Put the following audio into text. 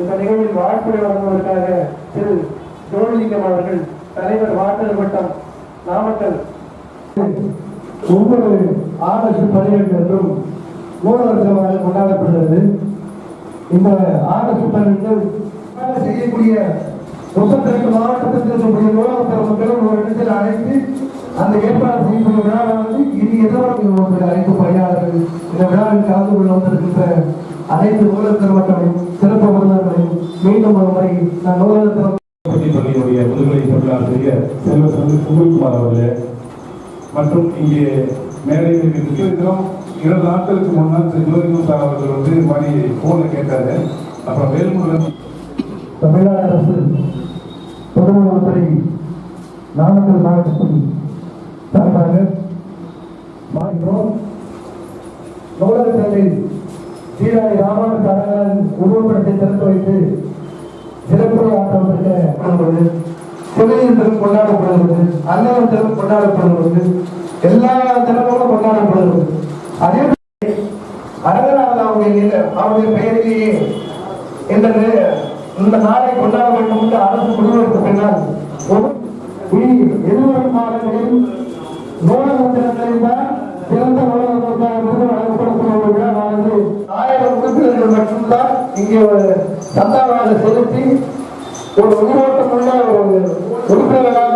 இந்த நிகழ்வில் வாழ்த்துறை வழங்குவதற்காக திரு ஜோதிலிங்கம் அவர்கள் தலைவர் வாட்டர் வட்டம் நாமக்கல். ஒவ்வொரு ஆகஸ்ட் பதினெட்டு என்றும் மூலவர்த்தமாக கொண்டாடப்படுகிறது. இந்த ஆகஸ்ட் பதினெட்டு வேலை செய்யக்கூடிய முப்பத்தி ரெண்டு மாவட்டத்தில் இருக்கக்கூடிய மூலவர்த்தக மக்களும் ஒரு இடத்தில் அழைத்து அந்த ஏற்பாடு செய்யக்கூடிய விழாவை வந்து இனி எதிர்பார்க்க அனைத்து இந்த விழாவில் கலந்து கொள்ள வந்திருக்கின்ற அனைத்து நூலகர் மக்களையும் சிறப்பு விருந்தினர்களையும் மீண்டும் ஒரு முறை நான் நூலகத்தில் பள்ளியினுடைய முதுகலை தமிழாசிரியர் செல்வ சுகுல்குமார் அவர்களே. மற்றும் இங்கே மேடையில் இருக்கிறோம் இரண்டு நாட்களுக்கு முன்னால் திரு ஜோதிகம் சார் அவர்கள் வந்து இது மாதிரி போன்ல கேட்டாரு. அப்புறம் வேல்முருகன் தமிழ்நாடு அரசு பொதுநலத்துறை நாமக்கல் மாவட்டத்தின் சார்பாக மாறுகிறோம் நூலகத்தில் சீராய் ராமன் அறங்கலன் உருவப்படத்தை திறந்து வைத்து சிறப்புரை ஆட்டப்பட்ட சிலையின் தினம் கொண்டாடப்படுகிறது அன்னவன் தினம் கொண்டாடப்படுகிறது எல்லா தினமும் கொண்டாடப்படுகிறது. அதே அரங்கநாதன் அவங்க அவருடைய பெயரிலேயே இந்த இந்த நாளை கொண்டாட வேண்டும் என்று அரசு முடிவெடுத்த பின்னால் எதிர்வரும் காலங்களில் நூலக இங்கே ஒரு சந்தாவாக செலுத்தி ஒரு உயிரோட்டமுள்ள ஒரு உறுப்பினராக